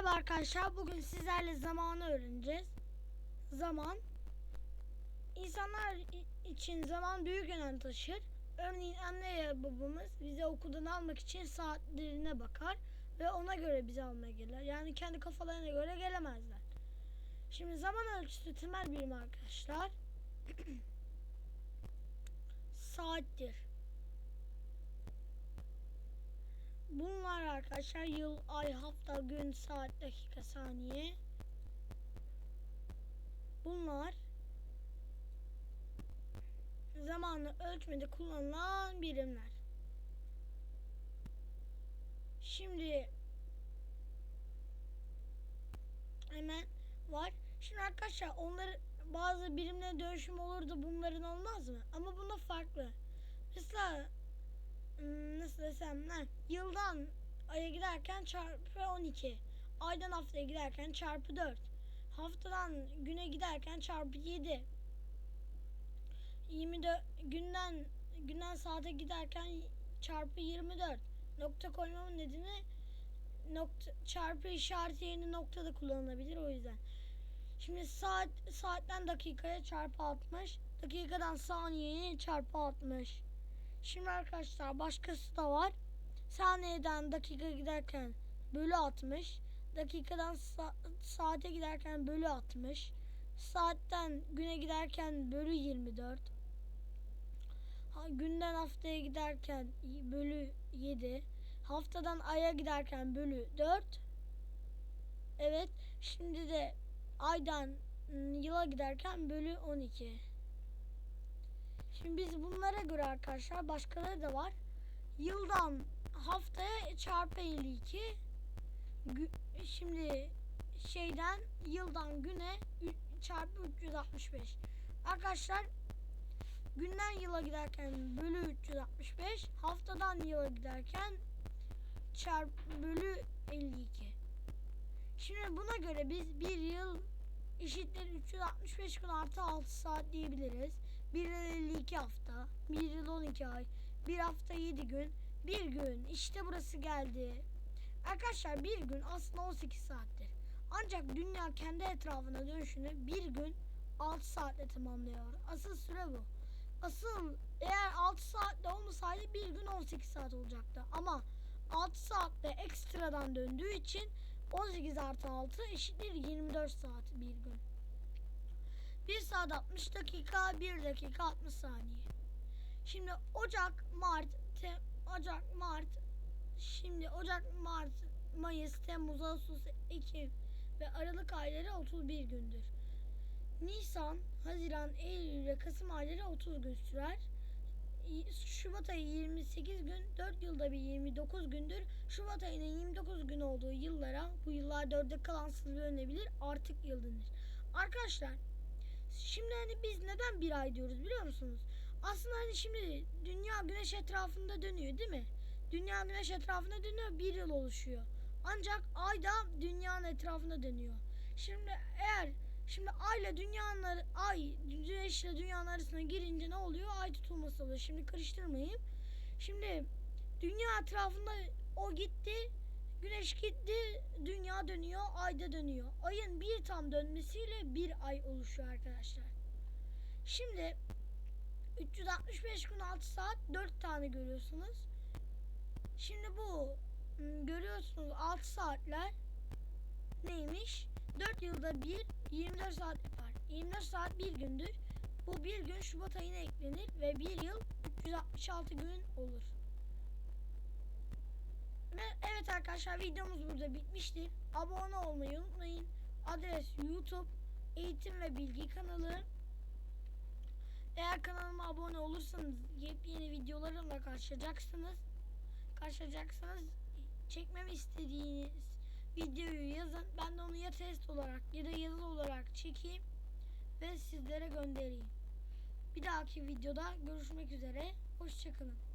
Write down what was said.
Merhaba arkadaşlar. Bugün sizlerle zamanı öğreneceğiz. Zaman insanlar için zaman büyük önem taşır. Örneğin anne ya babamız bize okuldan almak için saatlerine bakar ve ona göre bizi almaya gelirler. Yani kendi kafalarına göre gelemezler. Şimdi zaman ölçüsü temel birim arkadaşlar. Saattir. Bunlar arkadaşlar yıl, ay, hafta, gün, saat, dakika, saniye. Bunlar zamanı ölçmede kullanılan birimler. Şimdi hemen var. Şimdi arkadaşlar onları bazı birimle dönüşüm olurdu bunların olmaz mı? Ama bunda farklı. Mesela hmm, nasıl desem ne? Yıldan aya giderken çarpı 12. Aydan haftaya giderken çarpı 4. Haftadan güne giderken çarpı 7. 24 günden günden saate giderken çarpı 24. Nokta koymamın nedeni nokta çarpı işareti yerine nokta da kullanılabilir o yüzden. Şimdi saat saatten dakikaya çarpı 60, dakikadan saniyeye çarpı 60. Şimdi arkadaşlar başkası da var. Saniyeden dakika giderken bölü 60. Dakikadan sa- saate giderken bölü 60. Saatten güne giderken bölü 24. Ha, günden haftaya giderken bölü 7. Haftadan aya giderken bölü 4. Evet şimdi de aydan yıla giderken bölü 12. Şimdi biz bunlara göre arkadaşlar başkaları da var. Yıldan haftaya çarpı 52. Gü- Şimdi şeyden yıldan güne çarpı 365. Arkadaşlar günden yıla giderken bölü 365. Haftadan yıla giderken çarpı bölü 52. Şimdi buna göre biz bir yıl eşittir 365 gün artı 6 saat diyebiliriz. 1 yıl 52 hafta, 1 yıl 12 ay, 1 hafta 7 gün, 1 gün. İşte burası geldi. Arkadaşlar bir gün aslında 18 saattir. Ancak dünya kendi etrafına dönüşünü bir gün 6 saatle tamamlıyor. Asıl süre bu. Asıl eğer 6 saatte olmasaydı bir gün 18 saat olacaktı. Ama 6 saatte ekstradan döndüğü için 18 artı 6 eşittir 24 saat bir gün. 1 saat 60 dakika, 1 dakika 60 saniye. Şimdi Ocak, Mart, Te- Ocak, Mart, şimdi Ocak, Mart, Mayıs, Temmuz, Ağustos, Ekim ve Aralık ayları 31 gündür. Nisan, Haziran, Eylül ve Kasım ayları 30 gün sürer. Şubat ayı 28 gün, 4 yılda bir 29 gündür. Şubat ayının 29 gün olduğu yıllara bu yıllar dörde kalansız bölünebilir artık yıl denir. Arkadaşlar şimdi hani biz neden bir ay diyoruz biliyor musunuz? Aslında hani şimdi dünya güneş etrafında dönüyor değil mi? Dünya güneş etrafında dönüyor bir yıl oluşuyor. Ancak ay da dünyanın etrafında dönüyor. Şimdi eğer Şimdi ay ile dünyanın ay güneş ile dünyanın arasına girince ne oluyor? Ay tutulması oluyor. Şimdi karıştırmayayım. Şimdi dünya etrafında o gitti. Güneş gitti. Dünya dönüyor. Ay da dönüyor. Ayın bir tam dönmesiyle bir ay oluşuyor arkadaşlar. Şimdi 365 gün 6 saat 4 tane görüyorsunuz. Şimdi bu m, görüyorsunuz 6 saatler neymiş? 4 yılda bir 24 saat yapar. 24 saat bir gündür. Bu bir gün Şubat ayına eklenir ve bir yıl 366 gün olur. Ve evet arkadaşlar videomuz burada bitmiştir. Abone olmayı unutmayın. Adres YouTube Eğitim ve Bilgi kanalı. Eğer kanalıma abone olursanız yepyeni videolarımla karşılaşacaksınız. Karşılaşacaksınız. Çekmemi istediğiniz videoyu yazın. Ben de onu ya test olarak ya da yazılı olarak çekeyim ve sizlere göndereyim. Bir dahaki videoda görüşmek üzere. Hoşçakalın.